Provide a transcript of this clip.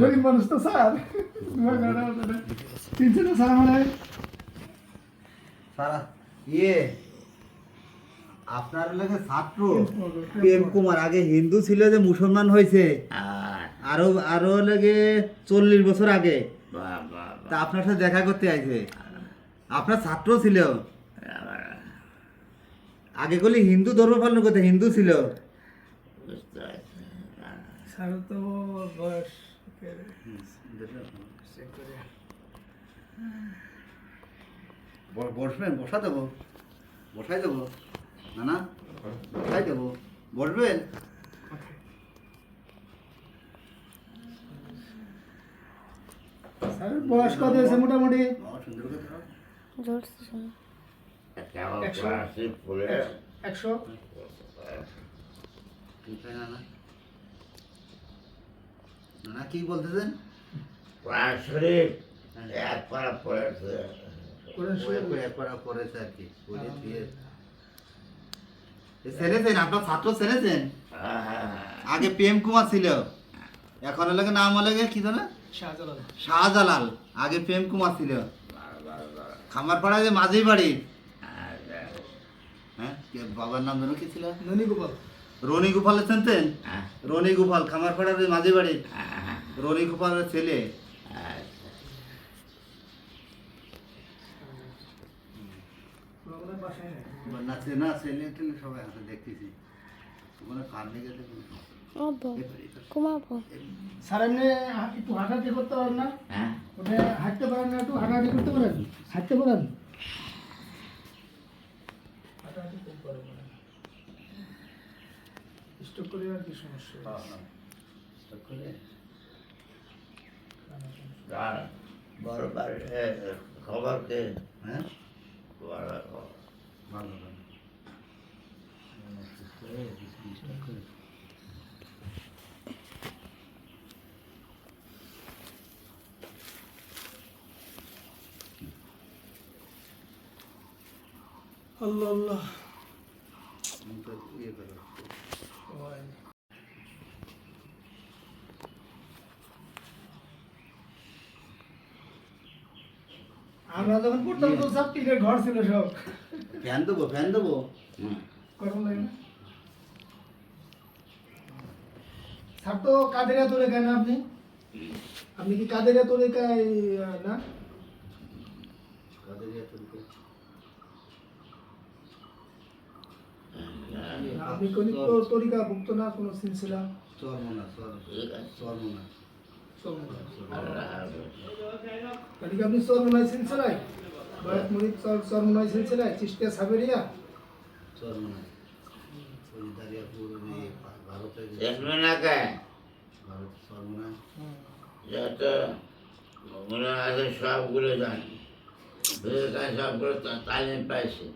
গরিব মানুষ তো স্যার তিনশো তো স্যার সারা ইয়ে আপনার লাগে ছাত্র। প্রেম কুমার আগে হিন্দু ছিল যে মুসলমান হয়েছে। আরও? আরও লাগে চল্লিশ বছর আগে। তা আপনার সাথে দেখা করতে আইছে। আপনার ছাত্র ছিল। আগে গলি হিন্দু ধর্ম পালন করতে হিন্দু ছিল। স্যার তো বয়স বসবেন বসা দেবো। বসাই দেবো। না না বসাই দেবো। বসবেন? স্যার বয়স কত হয়েছে মোটামুটি। একশো। একশো? ঠিক আছে না না না কি বলতেছেন কোরআন শরীফ একবার করেছে আর কি বলে দিয়ে। ছেলেছেন আপনার ছাত্র ছেলেছেন আগে প্রেম কুমার ছিল। এখন লাগে নাম লাগে কি জানে শাহজালাল। শাহজালাল আগে প্রেম কুমার ছিল। খামার পাড়ায় যে মাঝি বাড়ি। হ্যাঁ কে- বাবার নাম যেন কি ছিল? ননী গোপাল রনি গোপাল চিনতেন রনি গোপাল খামার পাড়ার যে মাঝি বাড়ি? রনি গোপালের ছেলে? নেই। না চেনা ছেলে টেলে সবাই আছে দেখতেছি। ওখানে কার লেগে স্যার এমনি একটু হাঁটাহাঁটি করতে পারেন না? ওটা হাঁটতে পারেন না একটু হাঁটাহাঁটি করতে পারেন? হাঁটতে পারেন? হাঁটাহাঁটি খুব পারেন স্টক করে আর কি সমস্যা বড় বাড়ি খবর কে হ্যাঁ বড় ভালো ভালো আল্লাহ আল্লাহ মুখটা ইয়ে করো আমরা যখন পড়তাম তো সব টিনের ঘর ছিল সব। ফ্যান দেবো ফ্যান দেবো। গরম লাগে না। স্যার তো কেন আপনি? আপনি কি কাদেরিয়া তোলে না? কাদের ইয়ে তৈরি আপনি কোন তরিকা ভুক্ত না কোনো সিলসিলা? চরমোনা চর- চরমোনা। তাহলে কি আপনি সরমনাই সিলসিলায় বায়াত মুরিদ সরমনাই সিলসিলায় চিস্তিয়া সাবেরিয়া। চরমোনা ওই দারিয়াপুর ওই ভারতের যে- না কে? ভারত চরমোনা যত মনে আছে সবগুলো জানি। সবগুলো তালিম পাইছে।